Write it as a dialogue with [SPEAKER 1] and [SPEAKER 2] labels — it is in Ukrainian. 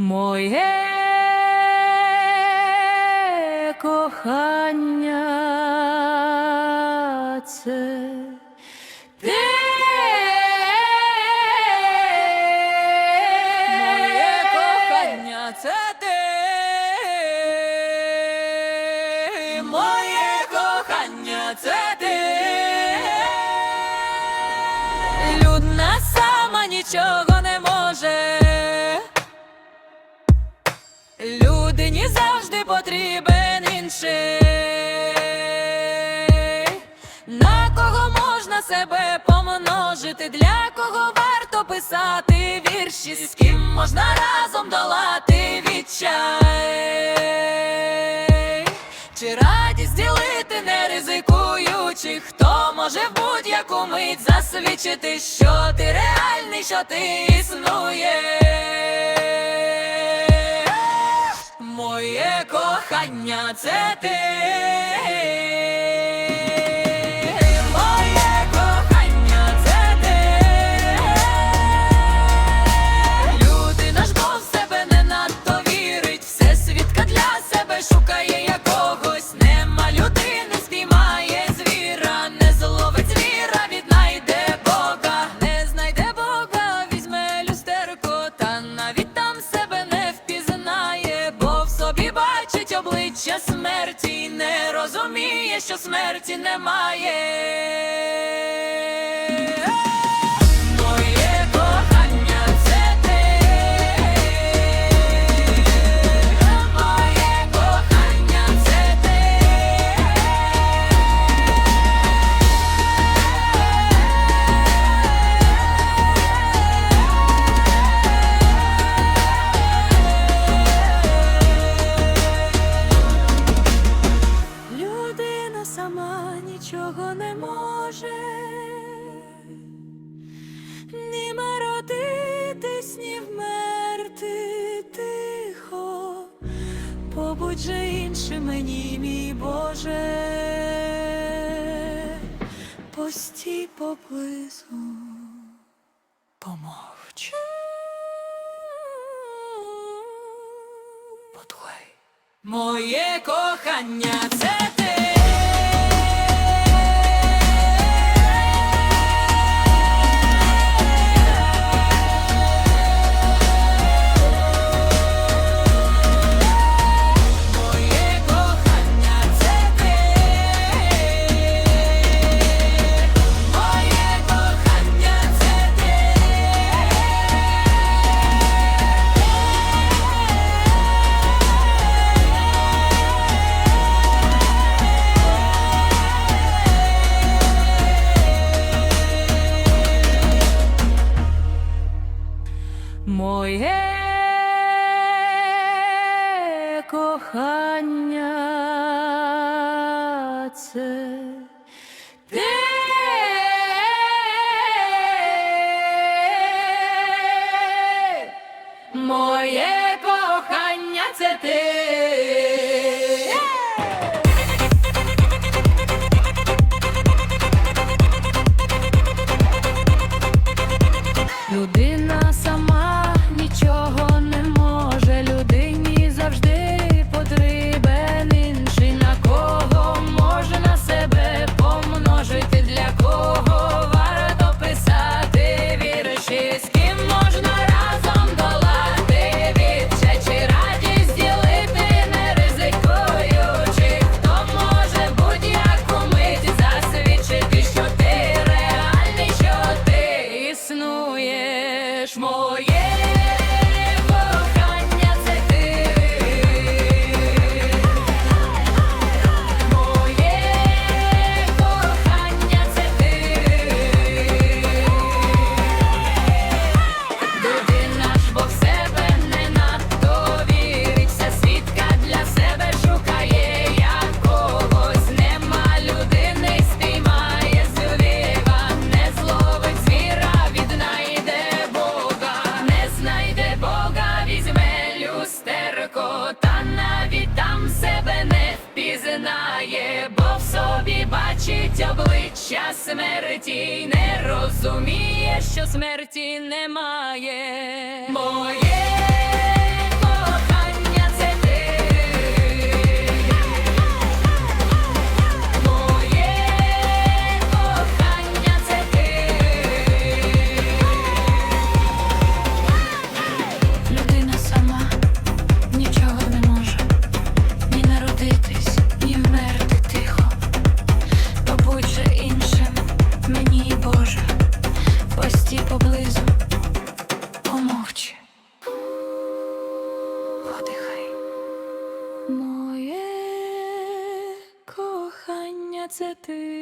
[SPEAKER 1] Моє кохання це ти. Моє кохання це ти. Моє кохання інший. На кого можна себе помножити, для кого варто писати вірші, з ким можна разом долати відчай. Чи радість ділити, не ризикуючи, хто може в будь-яку мить засвідчити, що ти реальний, що ти існуєш. Кохання це ти. Смерті, не розуміє, що смерті немає. Побудь же іншим мені, мій Боже, постій поблизу, помовч. Подлей. Моє кохання це Моє кохання це ти. Моє кохання це ти. Впізнає, бо в собі бачить обличчя смерті, не розуміє, що смерті немає. Моє подихай. Моє кохання це ти.